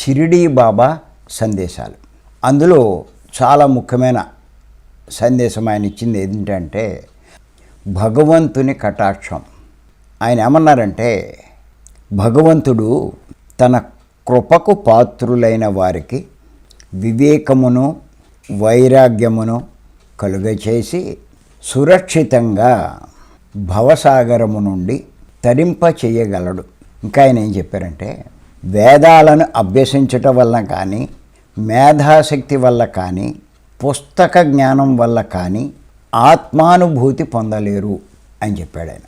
షిరిడీ బాబా సందేశాలు. అందులో చాలా ముఖ్యమైన సందేశం ఆయన ఇచ్చింది ఏంటంటే భగవంతుని కటాక్షం. ఆయన ఏమన్నారంటే భగవంతుడు తన కృపకు పాత్రులైన వారికి వివేకమును వైరాగ్యమును కలుగచేసి సురక్షితంగా భవసాగరము నుండి తరింప చేయగలడు ఇంకా ఆయన ఏం చెప్పారంటే వేదాలను అభ్యసించటం వల్ల కానీ మేధాశక్తి వల్ల కానీ పుస్తక జ్ఞానం వల్ల కానీ ఆత్మానుభూతి పొందలేరు అని చెప్పాడు ఆయన.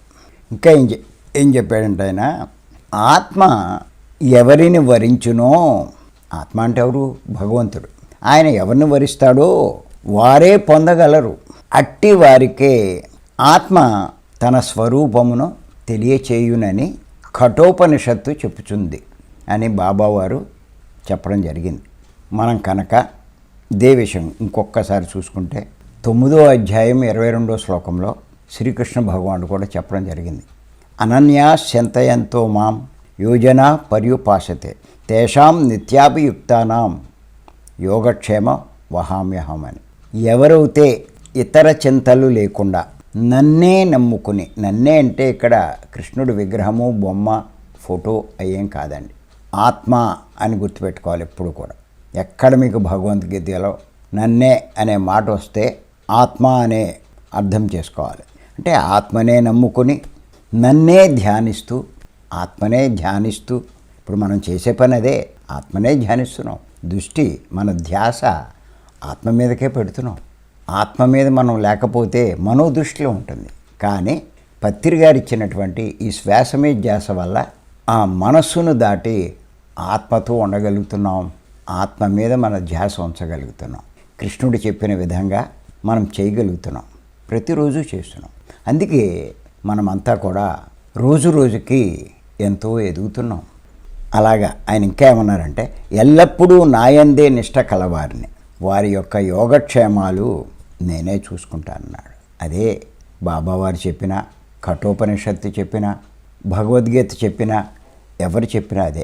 ఇంకా ఏం ఏం చెప్పాడంటే ఆయన ఆత్మ ఎవరిని వరించునో ఆత్మ అంటే ఎవరు? భగవంతుడు. ఆయన ఎవరిని వరిస్తాడో వారే పొందగలరు. అట్టి వారికే ఆత్మ తన స్వరూపమును తెలియచేయునని కఠోపనిషత్తు చెప్పుచుంది. అని బాబావారు చెప్పడం జరిగింది. మనం కనుక ఇదే విషయం ఇంకొకసారి చూసుకుంటే తొమ్మిదో అధ్యాయం ఇరవై రెండో శ్లోకంలో శ్రీకృష్ణ భగవానుడు కూడా చెప్పడం జరిగింది. అనన్యా శంతయంతో మాం యోజన పర్యుపాసతే తేషాం నిత్యాభియుక్తానాం యోగక్షేమ వహామ్యహం అని ఎవరైతే ఇతర చింతలు లేకుండా నన్నే నమ్ముకుని నన్నే అంటే ఇక్కడ కృష్ణుడి విగ్రహము బొమ్మ ఫోటో అయ్యేం కాదండి. ఆత్మ అని గుర్తుపెట్టుకోవాలి ఎప్పుడు కూడా. ఎక్కడ మీకు భగవద్గీతలో నన్నే అనే మాట వస్తే ఆత్మ అనే అర్థం చేసుకోవాలి. అంటే ఆత్మనే నమ్ముకుని నన్నే ధ్యానిస్తూ ఆత్మనే ధ్యానిస్తూ ఇప్పుడు మనం చేసే పని అదే ఆత్మనే ధ్యానిస్తున్నాం. దృష్టి మన ధ్యాస ఆత్మ మీదకే పెడుతున్నాం. ఆత్మ మీద మనం లేకపోతే మనోదృష్టిలో ఉంటుంది. కానీ పత్తిరి గారు ఇచ్చినటువంటి ఈ శ్వాసమే ధ్యాస వల్ల ఆ మనస్సును దాటి ఆత్మతో ఉండగలుగుతున్నాం. ఆత్మ మీద మన ధ్యాస ఉంచగలుగుతున్నాం. కృష్ణుడు చెప్పిన విధంగా మనం చేయగలుగుతున్నాం. ప్రతిరోజు చేస్తున్నాం. అందుకే మనమంతా కూడా రోజు రోజుకి ఎంతో ఎదుగుతున్నాం. అలాగా ఆయన ఇంకా ఏమన్నారంటే ఎల్లప్పుడూ నాయందే నిష్ట కలవారిని. వారి యొక్క యోగక్షేమాలు నేనే చూసుకుంటానన్నాడు అదే బాబావారు చెప్పిన కఠోపనిషత్తు చెప్పిన భగవద్గీత చెప్పిన ఎవరు చెప్పినా అదే.